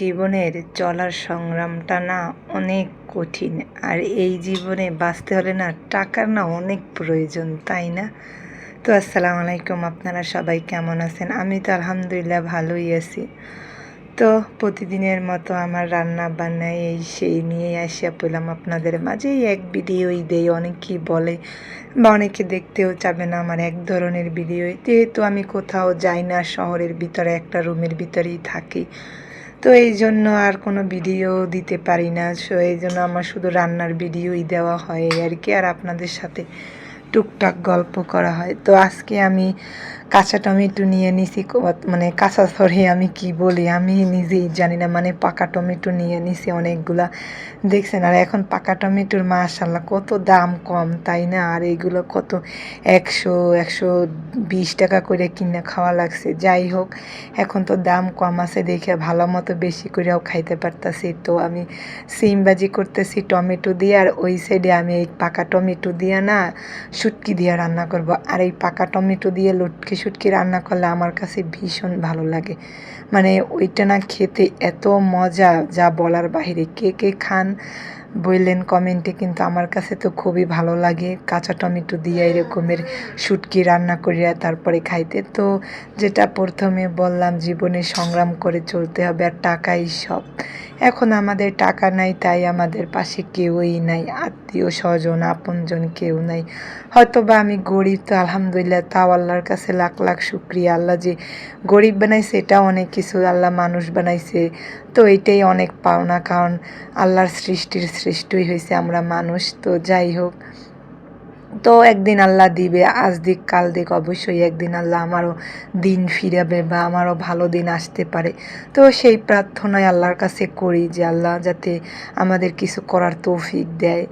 জীবনের চলার সংগ্রামটা না অনেক কঠিন। আর এই জীবনে বাঁচতে হলে না টাকার না অনেক প্রয়োজন, তাই না? তো আসসালামু আলাইকুম, আপনারা সবাই কেমন আছেন? আমি তো আলহামদুলিল্লাহ ভালোই আছি। তো প্রতিদিনের মতো আমার রান্না বান্না এই সেই নিয়ে আসিয়া পেলাম আপনাদের মাঝে এক ভিডিওই দেই, অনেকেই বলে বা অনেকে দেখতেও চাবে না আমার এক ধরনের ভিডিও। যেহেতু আমি কোথাও যাই না, শহরের ভিতরে, একটা রুমের ভিতরেই থাকি। তো এই জন্য আর কোনো ভিডিও দিতে পারি না। সো এই জন্য আমার শুধু রান্নার ভিডিওই দেওয়া হয় আর কি। আর আপনাদের সাথে টুকটাক গল্প করা হয়। তো আজকে আমি কাঁচা টমেটো নিয়ে নিছি মানে কাঁচা সরি আমি কি বলি? আমি নিজেই জানি না মানে পাকা টমেটো নিয়ে নিছি অনেকগুলা। দেখছেন, আর এখন পাকা টমেটোর মাশাল্লাহ কত দাম কম, তাই না? আর এইগুলো কত? একশো একশো বিশ টাকা করে কিনে খাওয়া লাগছে। যাই হোক, এখন তো দাম কম আছে দেখে ভালো মতো বেশি করেও খাইতে পারতাছি। তো আমি সিম ভাজি করতেছি টমেটো দিয়ে, আর ওই সাইডে আমি এই পাকা টমেটো দিয়ে না শুটকি দিয়ে রান্না করব। আর এই পাকা টমেটো দিয়ে লটকে শুটকি রান্না করলে আমার কাছে ভীষণ ভালো লাগে। মানে ওইটা না খেতে এত মজা যা বলার বাহিরে। কে কে খান বললেন কমেন্টে, কিন্তু আমার কাছে তো খুবই ভালো লাগে। কাঁচা টমেটো দিয়ে এরকমের শুটকি রান্না করিয়া তারপরে খাইতে। তো যেটা প্রথমে বললাম, জীবনে সংগ্রাম করে চলতে হবে আর টাকাই সব। এখন আমাদের টাকা নাই, তাই আমাদের পাশে কেউই নাই। আত্মীয় স্বজন, আপনজন কেউ নাই। হয়তো বা আমি গরিব, তো আলহামদুলিল্লাহ তাও আল্লাহর কাছে লাখ লাখ শুক্রিয়া। আল্লাহ যে গরিব বানাইছে, এটা অনেক কিছু আল্লাহ মানুষ বানাইছে। তো এটাই অনেক পাওনা, কারণ আল্লাহর সৃষ্টির সৃষ্টিই হয়েছে আমরা মানুষ তো যাই হোক। তো একদিন আল্লাহ দিবে, আজ দিক, কাল দিক, অবশ্যই একদিন আল্লাহ আমারও দিন ফিরাবে বা আমারও ভালো দিন আসতে পারে। তো সেই প্রার্থনায় আল্লাহর কাছে করি যে আল্লাহ যাতে আমাদের কিছু করার তৌফিক দেয়।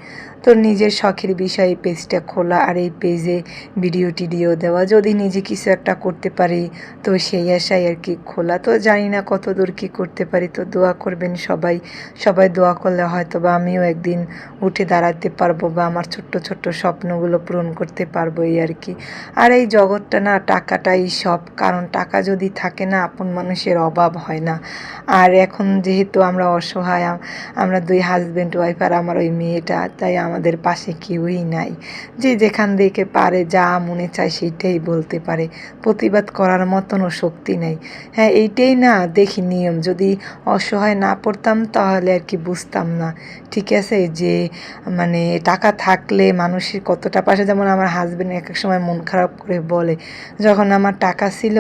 তো নিজের শখের বিষয়ে পেজটা খোলা আর এই পেজে ভিডিও টিডিও দেওয়া। যদি নিজে কিছু একটা করতে পারি, তো সেই আশায় আর কি খোলা। তো জানি না কত দূর কী করতে পারি, তো দোয়া করবেন সবাই। সবাই দোয়া করলে হয়তো বা আমিও একদিন উঠে দাঁড়াতে পারব বা আমার ছোট্ট ছোট্ট স্বপ্নগুলো পূরণ করতে পারব এই আর কি। আর এই জগৎটা না, টাকাটাই সব। কারণ টাকা যদি থাকে না, আপন মানুষের অভাব হয় না। আর এখন যেহেতু আমরা অসহায় আমরা দুই হাজব্যান্ড ওয়াইফ আর আমার ওই মেয়েটা, তাই আমাদের পাশে কেউই নাই। যে যেখান থেকে পারে, যা মনে চায় সেইটাই বলতে পারে। প্রতিবাদ করার মতনও শক্তি নেই। হ্যাঁ এইটাই না, দেখি নিয়ম। যদি অসহায় না পড়তাম, তাহলে আর কি বুঝতাম না। ঠিক আছে? যে মানে টাকা থাকলে মানুষের কতটা পাশে যেমন আমার হাজবেন্ড এক এক সময় মন খারাপ করে বলে, যখন আমার টাকা ছিল,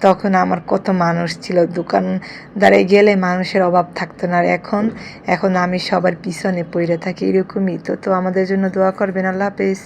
তখন আমার কত মানুষ ছিল। দোকানদারে গেলে মানুষের অভাব থাকতো না। আর এখন এখন আমি সবার পিছনে পড়ে থাকি এরকমই। তো তো আমাদের জন্য দোয়া করবেন। আল্লাহ হাফেজ।